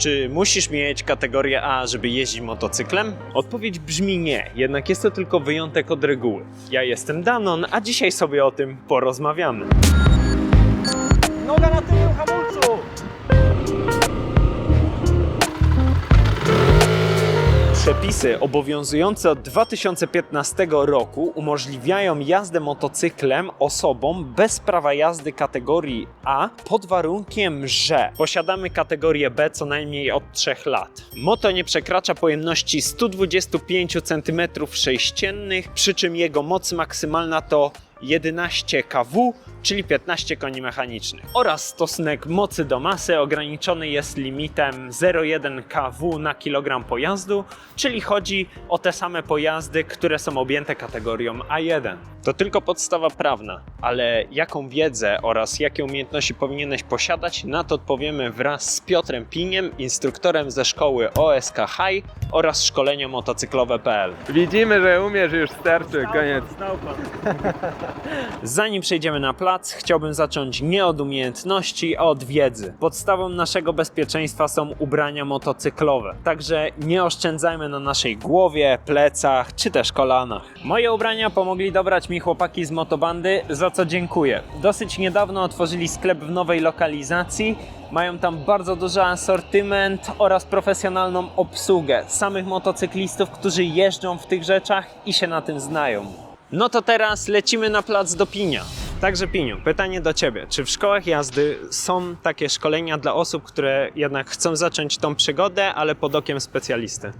Czy musisz mieć kategorię A, żeby jeździć motocyklem? Odpowiedź brzmi nie, jednak jest to tylko wyjątek od reguły. Ja jestem Danon, a dzisiaj sobie o tym porozmawiamy. Noga na tylnym hamulcu! Przepisy obowiązujące od 2015 roku umożliwiają jazdę motocyklem osobom bez prawa jazdy kategorii A pod warunkiem, że posiadamy kategorię B co najmniej od 3 lat. Moto nie przekracza pojemności 125 cm3, przy czym jego moc maksymalna to 11 kW, czyli 15 koni mechanicznych. Oraz stosunek mocy do masy ograniczony jest limitem 0,1 kW na kilogram pojazdu, czyli chodzi o te same pojazdy, które są objęte kategorią A1. To tylko podstawa prawna, ale jaką wiedzę oraz jakie umiejętności powinieneś posiadać, na to odpowiemy wraz z Piotrem Piniem, instruktorem ze szkoły OSK High oraz szkolenia motocyklowe.pl. Widzimy, że umiesz już starczy, koniec. Zanim przejdziemy na plac, chciałbym zacząć nie od umiejętności, a od wiedzy. Podstawą naszego bezpieczeństwa są ubrania motocyklowe, także nie oszczędzajmy na naszej głowie, plecach czy też kolanach. Moje ubrania pomogli dobrać mi chłopaki z motobandy, za co dziękuję. Dosyć niedawno otworzyli sklep w nowej lokalizacji. Mają tam bardzo duży asortyment oraz profesjonalną obsługę samych motocyklistów, którzy jeżdżą w tych rzeczach i się na tym znają. No to teraz lecimy na plac do Pinia. Także Piniu, pytanie do Ciebie. Czy w szkołach jazdy są takie szkolenia dla osób, które jednak chcą zacząć tą przygodę, ale pod okiem specjalisty?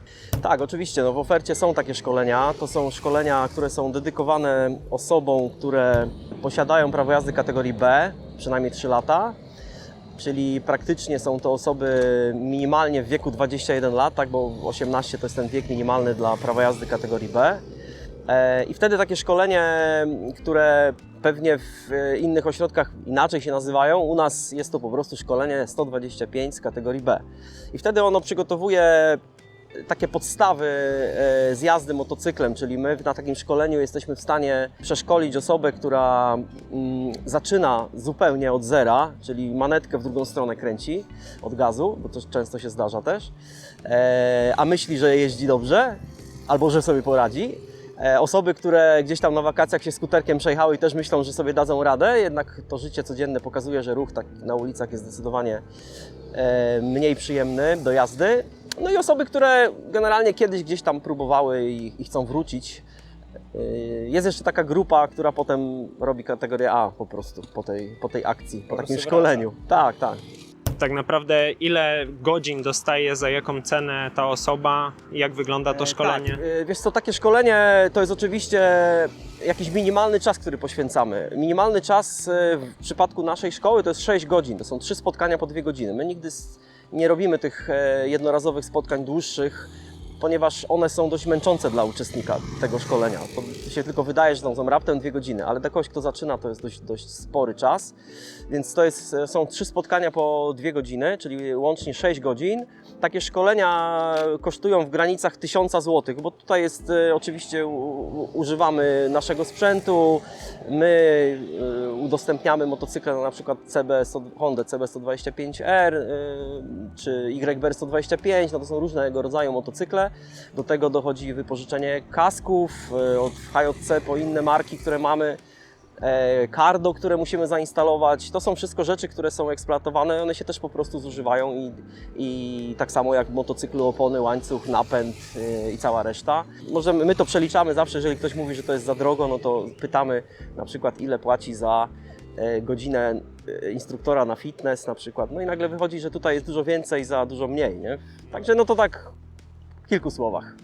Tak, oczywiście. No w ofercie są takie szkolenia. To są szkolenia, które są dedykowane osobom, które posiadają prawo jazdy kategorii B, przynajmniej 3 lata. Czyli praktycznie są to osoby minimalnie w wieku 21 lat, tak, bo 18 to jest ten wiek minimalny dla prawa jazdy kategorii B. E, I wtedy takie szkolenie, które pewnie w e, innych ośrodkach inaczej się nazywają, u nas jest to po prostu szkolenie 125 z kategorii B. I wtedy ono przygotowuje takie podstawy e, z jazdy motocyklem, czyli my na takim szkoleniu jesteśmy w stanie przeszkolić osobę, która mm, zaczyna zupełnie od zera, czyli manetkę w drugą stronę kręci od gazu, bo to często się zdarza też, e, a myśli, że jeździ dobrze albo że sobie poradzi. E, Osoby, które gdzieś tam na wakacjach się skuterkiem przejechały i też myślą, że sobie dadzą radę, jednak to życie codzienne pokazuje, że ruch tak na ulicach jest zdecydowanie e, mniej przyjemny do jazdy. No i osoby, które generalnie kiedyś gdzieś tam próbowały i, i chcą wrócić. E, Jest jeszcze taka grupa, która potem robi kategorię A po prostu po tej, po tej akcji, po, Po takim szkoleniu. Tak, tak. Tak naprawdę ile godzin dostaje, za jaką cenę ta osoba, jak wygląda to E, szkolenie? Tak, e, wiesz co, takie szkolenie to jest oczywiście jakiś minimalny czas, który poświęcamy. Minimalny czas e, w przypadku naszej szkoły to jest 6 godzin, to są trzy spotkania po 2 godziny. My nigdy nie robimy tych jednorazowych spotkań dłuższych, ponieważ one są dość męczące dla uczestnika tego szkolenia. To się tylko wydaje, że są raptem dwie godziny, ale dla kogoś, kto zaczyna, to jest dość, dość spory czas. Więc to jest, są trzy spotkania po dwie godziny, czyli łącznie 6 godzin. Takie szkolenia kosztują w granicach 1000 zł, bo tutaj jest e, oczywiście używamy naszego sprzętu. My e, udostępniamy motocykle na przykład CB 100, Honda CB125R e, czy YBR 125, no to są różnego rodzaju motocykle. Do tego dochodzi wypożyczenie kasków e, od HJC po inne marki, które mamy e, cardo, które musimy zainstalować. To są wszystko rzeczy, które są eksploatowane, one się też po prostu zużywają i, i tak samo jak motocyklu opony, łańcuch, napęd e, i cała reszta. Możemy, my to przeliczamy zawsze, jeżeli ktoś mówi, że to jest za drogo, no to pytamy na przykład ile płaci za e, godzinę e, instruktora na fitness na przykład. No i nagle wychodzi, że tutaj jest dużo więcej za dużo mniej, nie? Także no to tak kilku słowach.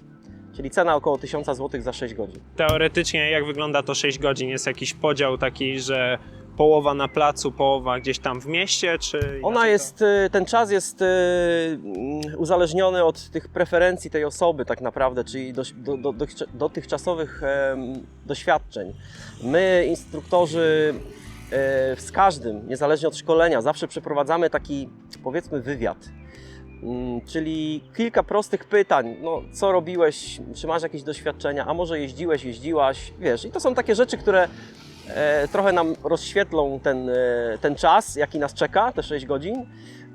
Czyli cena około 1000 zł za 6 godzin. Teoretycznie jak wygląda to 6 godzin? Jest jakiś podział taki, że połowa na placu, połowa gdzieś tam w mieście, czy... Ona jest, y, ten czas jest y, mm, uzależniony od tych preferencji tej osoby tak naprawdę, czyli do, do, do, do, dotychczasowych doświadczeń. My, instruktorzy, e, z każdym, niezależnie od szkolenia, zawsze przeprowadzamy taki, powiedzmy, wywiad. Mm, Czyli kilka prostych pytań. No, co robiłeś? Czy masz jakieś doświadczenia? A może jeździłeś, jeździłaś? Wiesz, i to są takie rzeczy, które e, trochę nam rozświetlą ten, e, ten czas, jaki nas czeka, te 6 godzin.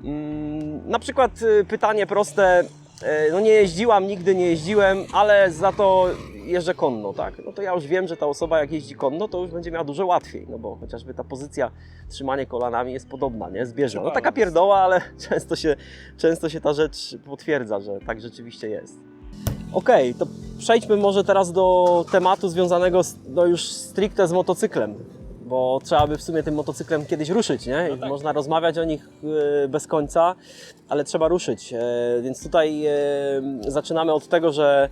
Mm, Na przykład y, pytanie proste, e, no nie jeździłam, nigdy nie jeździłem, ale za to jeżdżę konno, tak? No to ja już wiem, że ta osoba jak jeździ konno, to już będzie miała dużo łatwiej, no bo chociażby ta pozycja, trzymanie kolanami jest podobna, nie? Zbieżna. No taka pierdoła, ale często się, często się ta rzecz potwierdza, że tak rzeczywiście jest. Okej, to przejdźmy może teraz do tematu związanego z, no już stricte z motocyklem, bo trzeba by w sumie tym motocyklem kiedyś ruszyć, nie? I Można rozmawiać o nich e, bez końca, ale trzeba ruszyć. E, Więc tutaj e, zaczynamy od tego, że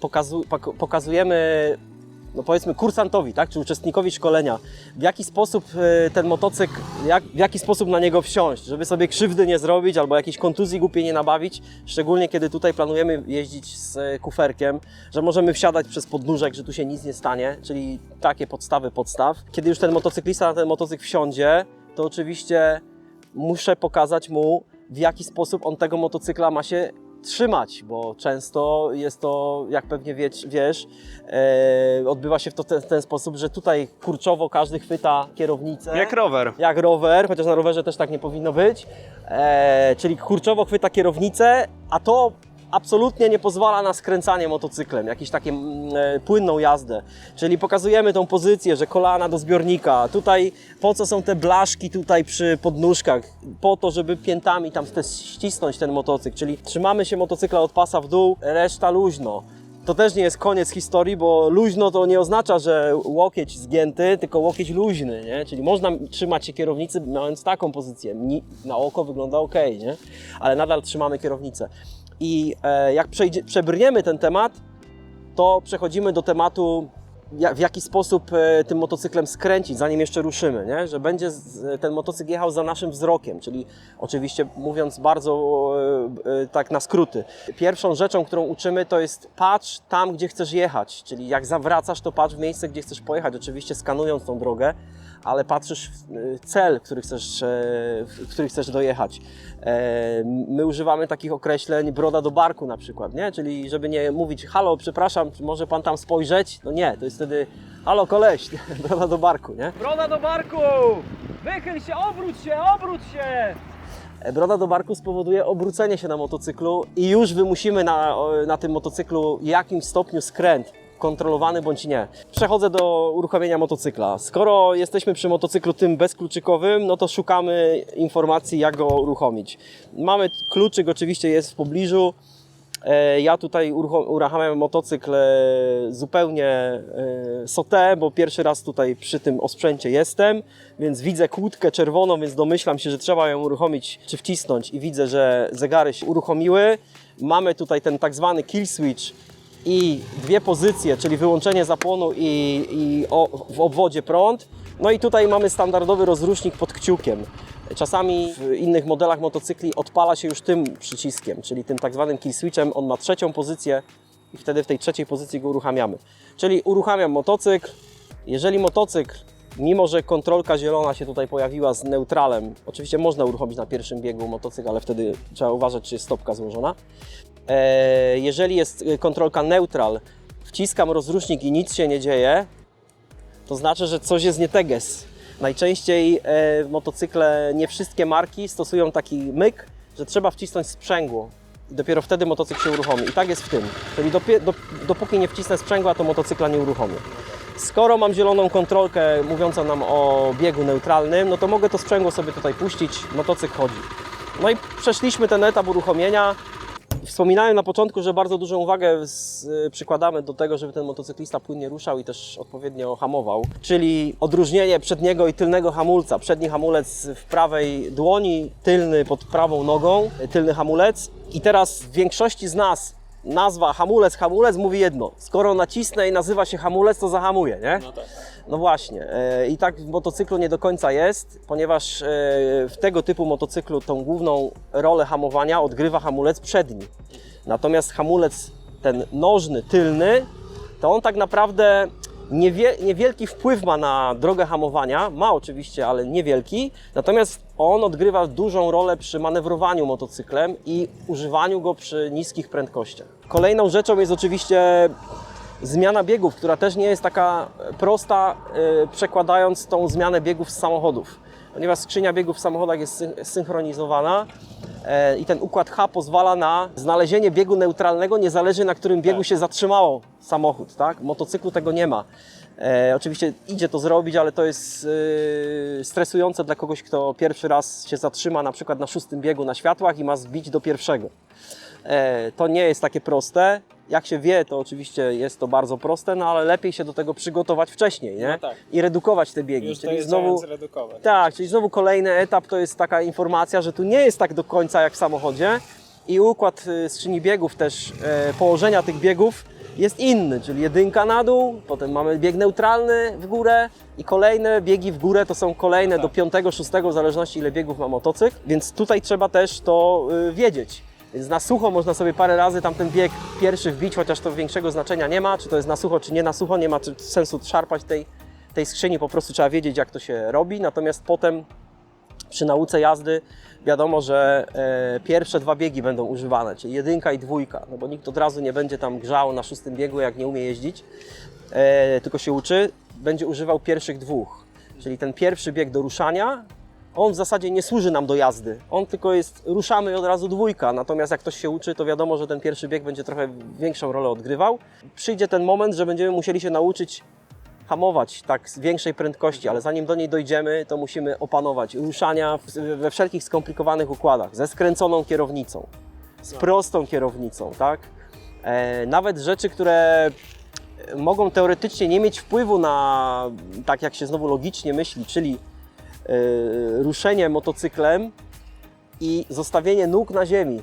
pokazu, pok- pokazujemy no powiedzmy kursantowi, tak, czy uczestnikowi szkolenia, w jaki sposób e, ten motocykl, jak, w jaki sposób na niego wsiąść, żeby sobie krzywdy nie zrobić albo jakiejś kontuzji głupiej nie nabawić, szczególnie kiedy tutaj planujemy jeździć z e, kuferkiem, że możemy wsiadać przez podnóżek, że tu się nic nie stanie, czyli takie podstawy podstaw. Kiedy już ten motocyklista na ten motocykl wsiądzie, to oczywiście muszę pokazać mu, w jaki sposób on tego motocykla ma się trzymać, bo często jest to, jak pewnie wiesz, wiesz e, odbywa się w to ten, ten sposób, że tutaj kurczowo każdy chwyta kierownicę. Jak rower. jak rower, chociaż na rowerze też tak nie powinno być. E, czyli kurczowo chwyta kierownicę, a to absolutnie nie pozwala na skręcanie motocyklem, jakąś taką e, płynną jazdę. Czyli pokazujemy tą pozycję, że kolana do zbiornika. Tutaj po co są te blaszki tutaj przy podnóżkach? Po to, żeby piętami tam ścisnąć ten motocykl. Czyli trzymamy się motocykla od pasa w dół, reszta luźno. To też nie jest koniec historii, bo luźno to nie oznacza, że łokieć zgięty, tylko łokieć luźny, nie? Czyli można trzymać się kierownicy mając taką pozycję. Na oko wygląda ok, nie? Ale nadal trzymamy kierownicę. I e, jak przejdzie, przebrniemy ten temat, to przechodzimy do tematu, w jaki sposób e, tym motocyklem skręcić, zanim jeszcze ruszymy, nie? że będzie ten motocykl jechał za naszym wzrokiem, czyli oczywiście mówiąc bardzo e, tak na skróty. Pierwszą rzeczą, którą uczymy, to jest patrz tam, gdzie chcesz jechać, czyli jak zawracasz, to patrz w miejsce, gdzie chcesz pojechać, oczywiście skanując tą drogę, ale patrzysz w e, cel, który chcesz, e, w który chcesz dojechać. E, My używamy takich określeń broda do barku na przykład, nie? Czyli żeby nie mówić halo, przepraszam, czy może pan tam spojrzeć? No nie, to jest wtedy halo koleś, broda do barku, nie? Broda do barku! Wychyl się, obróć się, obróć się! E, Broda do barku spowoduje obrócenie się na motocyklu i już wymusimy na, na tym motocyklu jakimś stopniu skręt, kontrolowany bądź nie. Przechodzę do uruchomienia motocykla. Skoro jesteśmy przy motocyklu tym bezkluczykowym, no to szukamy informacji, jak go uruchomić. Mamy kluczyk, oczywiście jest w pobliżu. E, Ja tutaj uruchamiam motocykl e, zupełnie e, sote, bo pierwszy raz tutaj przy tym osprzęcie jestem, więc widzę kłódkę czerwoną, więc domyślam się, że trzeba ją uruchomić czy wcisnąć i widzę, że zegary się uruchomiły. Mamy tutaj ten tak zwany kill switch i dwie pozycje, czyli wyłączenie zapłonu i, i o, w obwodzie prąd. No i tutaj mamy standardowy rozrusznik pod kciukiem. Czasami w innych modelach motocykli odpala się już tym przyciskiem, czyli tym tak zwanym kill switchem. On ma trzecią pozycję i wtedy w tej trzeciej pozycji go uruchamiamy. Czyli uruchamiam motocykl. Jeżeli motocykl, mimo że kontrolka zielona się tutaj pojawiła z neutralem, oczywiście można uruchomić na pierwszym biegu motocykl, ale wtedy trzeba uważać, czy jest stopka złożona. E, jeżeli jest e, kontrolka neutral, wciskam rozrusznik i nic się nie dzieje, to znaczy, że coś jest nie teges. Najczęściej e, motocykle nie wszystkie marki stosują taki myk, że trzeba wcisnąć sprzęgło. I dopiero wtedy motocykl się uruchomi. I tak jest w tym. Czyli dopóki nie wcisnę sprzęgła, to motocykla nie uruchomię. Skoro mam zieloną kontrolkę mówiącą nam o biegu neutralnym, no to mogę to sprzęgło sobie tutaj puścić, motocykl chodzi. No i przeszliśmy ten etap uruchomienia. Wspominałem na początku, że bardzo dużą uwagę z, przykładamy do tego, żeby ten motocyklista płynnie ruszał i też odpowiednio hamował. Czyli odróżnienie przedniego i tylnego hamulca. Przedni hamulec w prawej dłoni, tylny pod prawą nogą, tylny hamulec. I teraz w większości z nas nazwa hamulec, hamulec mówi jedno. Skoro nacisnę i nazywa się hamulec, to zahamuje, nie? No tak. No właśnie, e, i tak w motocyklu nie do końca jest, ponieważ e, w tego typu motocyklu tą główną rolę hamowania odgrywa hamulec przedni. Natomiast hamulec ten nożny, tylny, to on tak naprawdę niewielki wpływ ma na drogę hamowania, ma oczywiście, ale niewielki, natomiast on odgrywa dużą rolę przy manewrowaniu motocyklem i używaniu go przy niskich prędkościach. Kolejną rzeczą jest oczywiście zmiana biegów, która też nie jest taka prosta, yy, przekładając tą zmianę biegów z samochodów. ponieważ skrzynia biegów w samochodach jest syn- synchronizowana e, i ten układ H pozwala na znalezienie biegu neutralnego, niezależnie na którym biegu Tak. się zatrzymało samochód, tak? Motocyklu tego nie ma. E, oczywiście idzie to zrobić, ale to jest e, stresujące dla kogoś, kto pierwszy raz się zatrzyma na przykład na szóstym biegu na światłach i ma zbić do pierwszego. E, to nie jest takie proste. Jak się wie, to oczywiście jest to bardzo proste, no ale lepiej się do tego przygotować wcześniej, nie? No tak. I redukować te biegi. Już czyli znowu zredukować. tak, czyli znowu kolejny etap to jest taka informacja, że tu nie jest tak do końca jak w samochodzie i układ y, skrzyni biegów też, e, położenia tych biegów jest inny, czyli jedynka na dół, potem mamy bieg neutralny w górę i kolejne biegi w górę to są kolejne do piątego, szóstego, w zależności ile biegów ma motocykl, więc tutaj trzeba też to y, wiedzieć. Więc na sucho można sobie parę razy tam ten bieg pierwszy wbić, chociaż to większego znaczenia nie ma, czy to jest na sucho, czy nie na sucho, nie ma sensu szarpać tej, tej skrzyni, po prostu trzeba wiedzieć jak to się robi, natomiast potem przy nauce jazdy wiadomo, że e, pierwsze dwa biegi będą używane, czyli jedynka i dwójka, no bo nikt od razu nie będzie tam grzał na szóstym biegu, jak nie umie jeździć, e, tylko się uczy, będzie używał pierwszych dwóch. Czyli ten pierwszy bieg do ruszania, on w zasadzie nie służy nam do jazdy. On tylko jest, ruszamy i od razu dwójka. Natomiast jak ktoś się uczy, to wiadomo, że ten pierwszy bieg będzie trochę większą rolę odgrywał. Przyjdzie ten moment, że będziemy musieli się nauczyć hamować tak z większej prędkości, ale zanim do niej dojdziemy, to musimy opanować ruszania we wszelkich skomplikowanych układach, ze skręconą kierownicą, z prostą kierownicą, tak? E, nawet rzeczy, które mogą teoretycznie nie mieć wpływu na, tak jak się znowu logicznie myśli, czyli ruszenie motocyklem i zostawienie nóg na ziemi.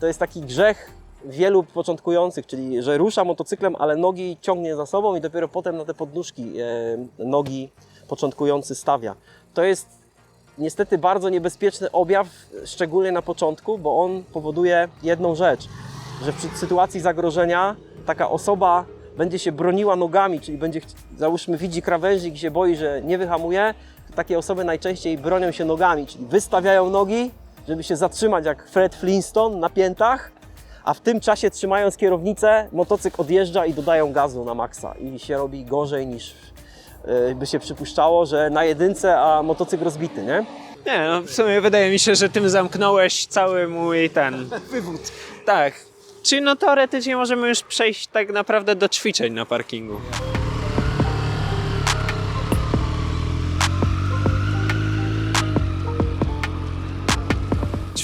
To jest taki grzech wielu początkujących, czyli że rusza motocyklem, ale nogi ciągnie za sobą i dopiero potem na te podnóżki e, nogi początkujący stawia. To jest niestety bardzo niebezpieczny objaw, szczególnie na początku, bo on powoduje jedną rzecz, że przy sytuacji zagrożenia taka osoba będzie się broniła nogami, czyli będzie, załóżmy, widzi krawężnik i się boi, że nie wyhamuje, takie osoby najczęściej bronią się nogami, czyli wystawiają nogi, żeby się zatrzymać jak Fred Flintstone na piętach, a w tym czasie trzymając kierownicę, motocykl odjeżdża i dodają gazu na maksa i się robi gorzej niż yy, by się przypuszczało, że na jedynce, a motocykl rozbity, nie? Nie, no w sumie wydaje mi się, że tym zamknąłeś cały mój ten... Wywód. Tak. Czyli no teoretycznie możemy już przejść tak naprawdę do ćwiczeń na parkingu.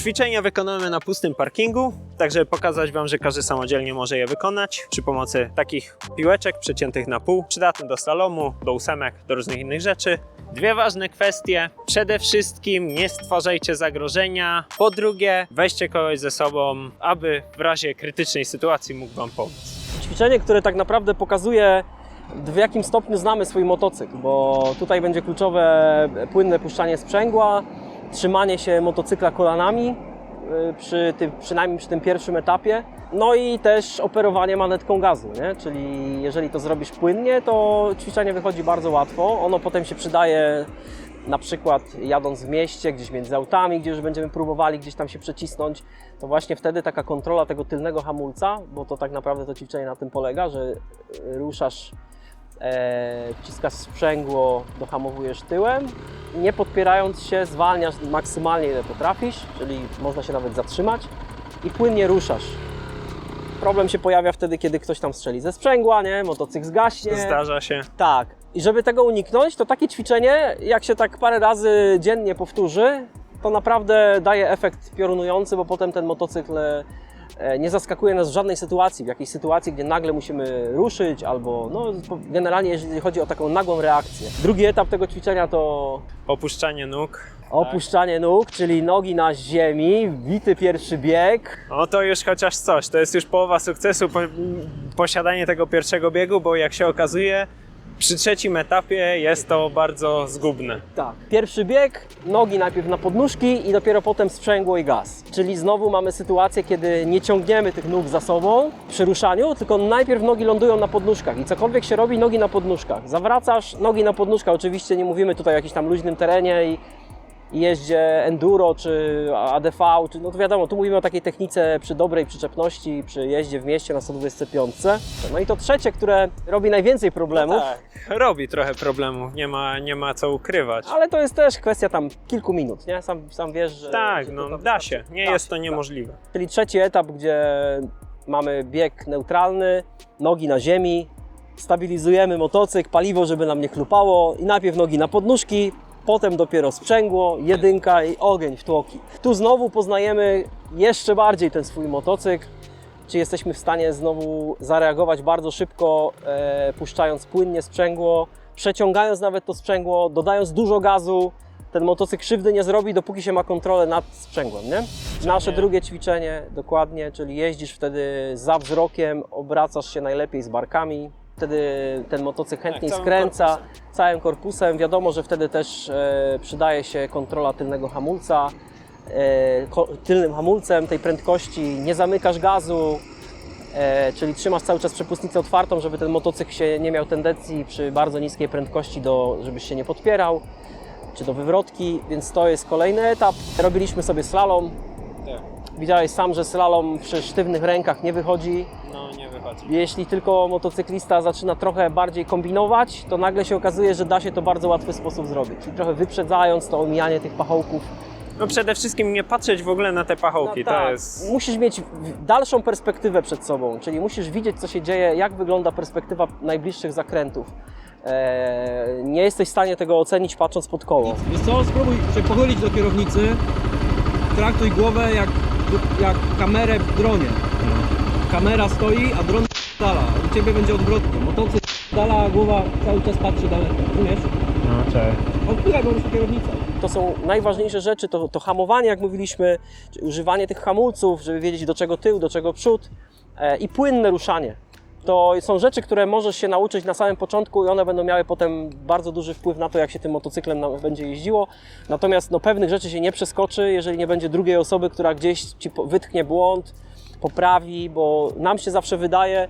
Ćwiczenia wykonujemy na pustym parkingu, tak żeby pokazać Wam, że każdy samodzielnie może je wykonać przy pomocy takich piłeczek przeciętych na pół, przydatnych do slalomu, do ósemek, do różnych innych rzeczy. Dwie ważne kwestie. Przede wszystkim nie stwarzajcie zagrożenia. Po drugie, weźcie kogoś ze sobą, aby w razie krytycznej sytuacji mógł Wam pomóc. ćwiczenie, które tak naprawdę pokazuje, w jakim stopniu znamy swój motocykl, bo tutaj będzie kluczowe płynne puszczanie sprzęgła, trzymanie się motocykla kolanami y, przy tym, przynajmniej przy tym pierwszym etapie, no i też operowanie manetką gazu, nie? czyli jeżeli to zrobisz płynnie, to ćwiczenie wychodzi bardzo łatwo, ono potem się przydaje na przykład jadąc w mieście, gdzieś między autami, gdzie już będziemy próbowali gdzieś tam się przecisnąć, to właśnie wtedy taka kontrola tego tylnego hamulca, bo to tak naprawdę to ćwiczenie na tym polega, że ruszasz, e, wciskasz sprzęgło, dohamowujesz tyłem, nie podpierając się, zwalniasz maksymalnie ile potrafisz, czyli można się nawet zatrzymać i płynnie ruszasz. Problem się pojawia wtedy, kiedy ktoś tam strzeli ze sprzęgła, nie? Motocykl zgaśnie. Zdarza się. Tak. I żeby tego uniknąć, to takie ćwiczenie, jak się tak parę razy dziennie powtórzy, to naprawdę daje efekt piorunujący, bo potem ten motocykl e, nie zaskakuje nas w żadnej sytuacji, w jakiejś sytuacji, gdzie nagle musimy ruszyć, albo no, generalnie jeżeli chodzi o taką nagłą reakcję. Drugi etap tego ćwiczenia to Opuszczanie nóg. opuszczanie nóg, czyli nogi na ziemi, wbity pierwszy bieg. No to już chociaż coś. To jest już połowa sukcesu po, posiadanie tego pierwszego biegu, bo jak się okazuje, przy trzecim etapie jest to bardzo zgubne. Tak. Pierwszy bieg, nogi najpierw na podnóżki i dopiero potem sprzęgło i gaz. Czyli znowu mamy sytuację, kiedy nie ciągniemy tych nóg za sobą przy ruszaniu, tylko najpierw nogi lądują na podnóżkach i cokolwiek się robi, nogi na podnóżkach. Zawracasz, nogi na podnóżkach. Oczywiście nie mówimy tutaj o jakimś tam luźnym terenie i jeździe enduro czy ADV, czy, no to wiadomo, tu mówimy o takiej technice przy dobrej przyczepności, przy jeździe w mieście na 125. No i to trzecie, które robi najwięcej problemów, Tak, robi trochę problemów, nie ma, nie ma co ukrywać. ale to jest też kwestia tam kilku minut, nie? Sam, sam wiesz, że... Tak, że no da się, nie Da jest to tak. niemożliwe. Czyli trzeci etap, gdzie mamy bieg neutralny, nogi na ziemi, stabilizujemy motocykl, paliwo, żeby nam nie chlupało i najpierw nogi na podnóżki, potem dopiero sprzęgło, jedynka i ogień w tłoki. Tu znowu poznajemy jeszcze bardziej ten swój motocykl, czy jesteśmy w stanie znowu zareagować bardzo szybko, e, puszczając płynnie sprzęgło, przeciągając nawet to sprzęgło, dodając dużo gazu. Ten motocykl krzywdy nie zrobi, dopóki się ma kontrolę nad sprzęgłem, nie? Nasze drugie ćwiczenie, dokładnie, czyli jeździsz wtedy za wzrokiem, obracasz się najlepiej z barkami. Wtedy ten motocykl chętniej całym skręca korpusem. całym korpusem. Wiadomo, że wtedy też e, przydaje się kontrola tylnego hamulca. E, ko- tylnym hamulcem tej prędkości nie zamykasz gazu, e, czyli trzymasz cały czas przepustnicę otwartą, żeby ten motocykl się nie miał tendencji przy bardzo niskiej prędkości, do, żebyś się nie podpierał, czy do wywrotki, więc to jest kolejny etap. Robiliśmy sobie slalom. Widziałeś sam, że slalom przy sztywnych rękach nie wychodzi. No nie wychodzi. Jeśli tylko motocyklista zaczyna trochę bardziej kombinować, to nagle się okazuje, że da się to w bardzo łatwy sposób zrobić. Czyli trochę wyprzedzając to omijanie tych pachołków. No przede wszystkim nie patrzeć w ogóle na te pachołki, No tak, to jest... Musisz mieć dalszą perspektywę przed sobą, czyli musisz widzieć, co się dzieje, jak wygląda perspektywa najbliższych zakrętów. Eee, nie jesteś w stanie tego ocenić patrząc pod koło. Wiesz co, spróbuj się pochylić do kierownicy. Traktuj głowę jak, jak kamerę w dronie. Kamera stoi, a dron dala. U Ciebie będzie odwrotnie. Motocykl dala, a głowa cały czas patrzy daleko. Rozumiesz? No, cześć. Odpychaj po prostu kierownicę. To są najważniejsze rzeczy, to, to hamowanie, jak mówiliśmy, czy używanie tych hamulców, żeby wiedzieć do czego tył, do czego przód e, i płynne ruszanie. To są rzeczy, które możesz się nauczyć na samym początku i one będą miały potem bardzo duży wpływ na to, jak się tym motocyklem będzie jeździło. Natomiast no, pewnych rzeczy się nie przeskoczy, jeżeli nie będzie drugiej osoby, która gdzieś ci wytknie błąd, poprawi, bo nam się zawsze wydaje,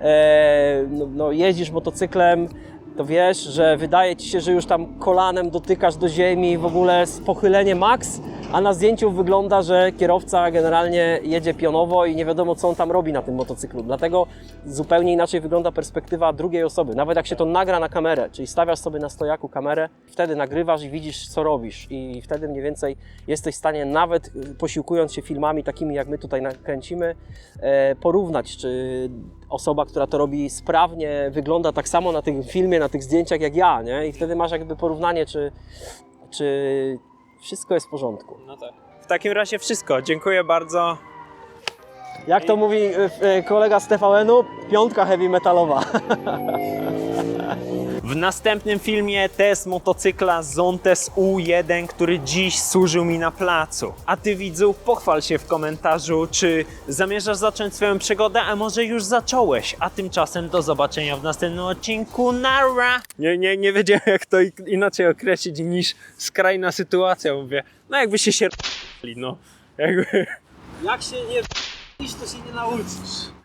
e, no, no, jeździsz motocyklem, to wiesz, że wydaje ci się, że już tam kolanem dotykasz do ziemi, w ogóle pochylenie max, a na zdjęciu wygląda, że kierowca generalnie jedzie pionowo i nie wiadomo, co on tam robi na tym motocyklu. Dlatego zupełnie inaczej wygląda perspektywa drugiej osoby. Nawet jak się to nagra na kamerę, czyli stawiasz sobie na stojaku kamerę, wtedy nagrywasz i widzisz, co robisz. I wtedy mniej więcej jesteś w stanie, nawet y, posiłkując się filmami takimi, jak my tutaj nakręcimy, e, porównać, czy osoba, która to robi sprawnie, wygląda tak samo na tym filmie, na tych zdjęciach jak ja, nie? I wtedy masz jakby porównanie, czy, czy wszystko jest w porządku. No tak. W takim razie wszystko, dziękuję bardzo. Jak to mówi e, e, kolega z TVN-u, piątka heavy metalowa. W następnym filmie test motocykla Zontes U1, który dziś służył mi na placu. A ty widzu, pochwal się w komentarzu, czy zamierzasz zacząć swoją przygodę, a może już zacząłeś. A tymczasem do zobaczenia w następnym odcinku. Nara! Nie, nie, nie wiedziałem jak to i- inaczej określić niż skrajna sytuacja. Mówię, no jakbyście się r***li, no. Jakby... Jak się nie to się nie nauczysz.